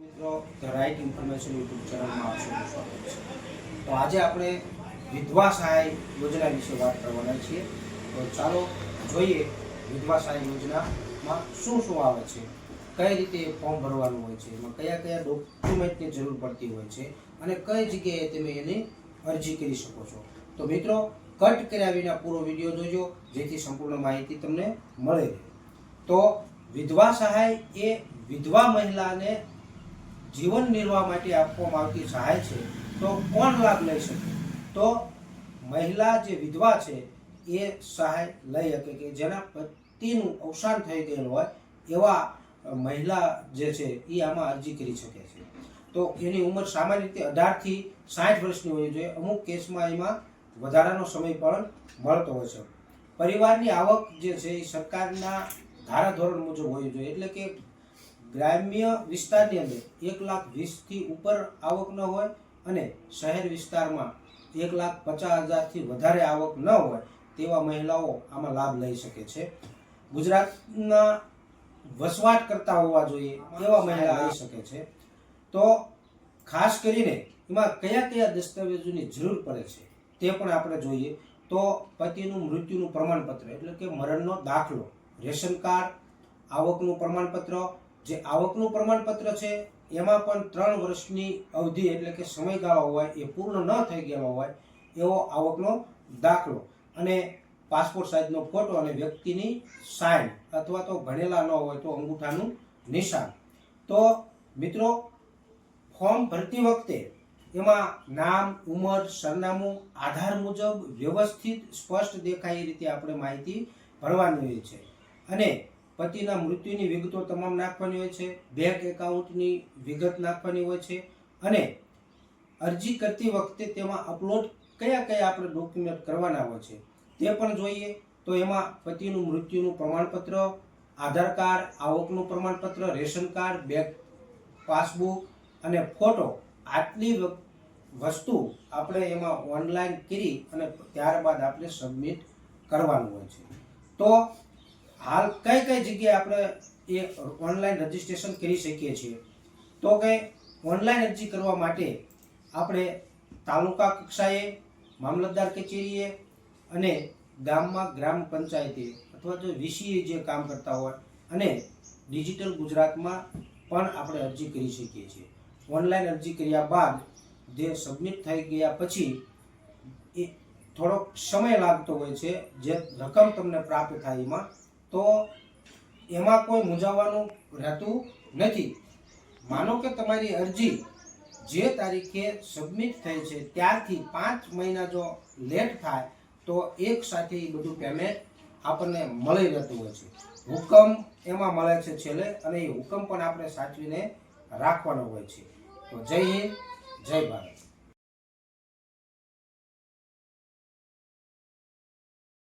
મિત્રો, the right information YouTube ચેનલમાં આપ સ્વાગત છે. તો આજે આપણે વિધવા સહાય યોજના વિશે વાત કરવાના છીએ. તો ચાલો જોઈએ વિધવા સહાય યોજનામાં શું શું આવે છે, કઈ રીતે ફોર્મ ભરવાનું હોય છે, એમાં કયા કયા ડોક્યુમેન્ટની જરૂર પડતી હોય છે અને કઈ જગ્યાએ તમે એની અરજી કરી શકો છો. તો મિત્રો, કટ કર્યા વિના પૂરો વીડિયો જોજો, જેથી સંપૂર્ણ માહિતી તમને મળે. તો વિધવા સહાય એ વિધવા મહિલાને જીવન નિર્વાહ માટે આપવામાં આવતી સહાય છે, તો કોણ લાભ લઈ શકે? તો મહિલા જે વિધવા છે, એ સહાય લઈ શકે કે જેના પતિનું અવસાન થઈ ગયેલું હોય, એવા મહિલા જે છે, એ આમાં અરજી કરી શકે છે. તો એની ઉંમર સામાન્ય રીતે અઢારથી સાઠ વર્ષની હોવી જોઈએ. અમુક કેસમાં એમાં વધારાનો સમય પણ મળતો હોય છે. પરિવારની આવક જે છે, એ સરકારના ધારાધોરણ મુજબ હોવી જોઈએ. એટલે કે ગ્રામ્ય વિસ્તારની અંદર એક લાખ વીસથી ઉપર આવક ન હોય અને શહેર વિસ્તારમાં એક લાખ પચાસ હજારથી વધારે આવક ન હોય તેવા મહિલાઓ આમાં લાભ લઈ શકે છે. ગુજરાતના વસવાટ કરતા હોવા જોઈએ એવા મહિલા આવી શકે છે. તો ખાસ કરીને એમાં કયા કયા દસ્તાવેજોની જરૂર પડે છે તે પણ આપણે જોઈએ. તો પતિનું મૃત્યુનું પ્રમાણપત્ર એટલે કે મરણનો દાખલો, રેશન કાર્ડ, આવકનું પ્રમાણપત્ર જે આવકનું પ્રમાણપત્ર છે, એમાં પણ ત્રણ વર્ષની અવધિ એટલે કે સમયગાળો હોય, એ પૂર્ણ ન થઈ ગયેલો હોય, એવો આવકનો દાખલો. અને પાસપોર્ટ સાઇઝનો ફોટો અને વ્યક્તિની સાઇન અથવા તો ભણેલા ન હોય તો અંગૂઠાનું નિશાન. તો મિત્રો, ફોર્મ ભરતી વખતે એમાં નામ, ઉંમર, સરનામું, આધાર મુજબ વ્યવસ્થિત, સ્પષ્ટ દેખાય એ રીતે આપણે માહિતી ભરવાની હોય છે. અને પતિના મૃત્યુની વિગતો તમામ નાખવાની હોય છે બેંક એકાઉન્ટની વિગત નાખવાની હોય છે અને અરજી કરતી વખતે તેમાં અપલોડ કયા કયા આપણે ડોક્યુમેન્ટ કરવાના હોય છે, તે પણ જોઈએ. તો એમાં પતિનું મૃત્યુનું પ્રમાણપત્ર, આધાર કાર્ડ, આવકનું પ્રમાણપત્ર, રેશન કાર્ડ બેંક પાસબુક અને ફોટો આટલી વસ્તુ આપણે એમાં ઓનલાઈન કરી અને ત્યારબાદ આપણે સબમિટ કરવાનું હોય છે. તો હાલ કઈ કઈ જગ્યાએ આપણે એ ઓનલાઈન રજીસ્ટ્રેશન કરી શકીએ છીએ? તો કે ઓનલાઈન અરજી કરવા માટે આપણે તાલુકા કક્ષાએ, મામલતદાર કચેરીએ અને ગામમાં ગ્રામ પંચાયતે અથવા તો વીસીએ જે કામ કરતા હોય અને ડિજિટલ ગુજરાતમાં પણ આપણે અરજી કરી શકીએ છીએ. ઓનલાઈન અરજી કર્યા બાદ જે સબમિટ થઈ ગયા પછી એ થોડોક સમય લાગતો હોય છે, જે રકમ તમને પ્રાપ્ત થાય એમાં તો એમાં કોઈ મૂંઝાવાનું રહેતું નથી. માનો કે તમારી અરજી જે તારીખે સબમિટ થઈ છે, ત્યારથી પાંચ મહિના જો લેટ થાય, તો એક સાથે એ બધું પેમેન્ટ આપણને મળી રહેતું હોય છે. હુકમ એમાં મળે છે છેલ્લે અને એ હુકમ પણ આપણે સાચવીને રાખવાનો હોય છે. તો જય હિન્દ, જય ભારત.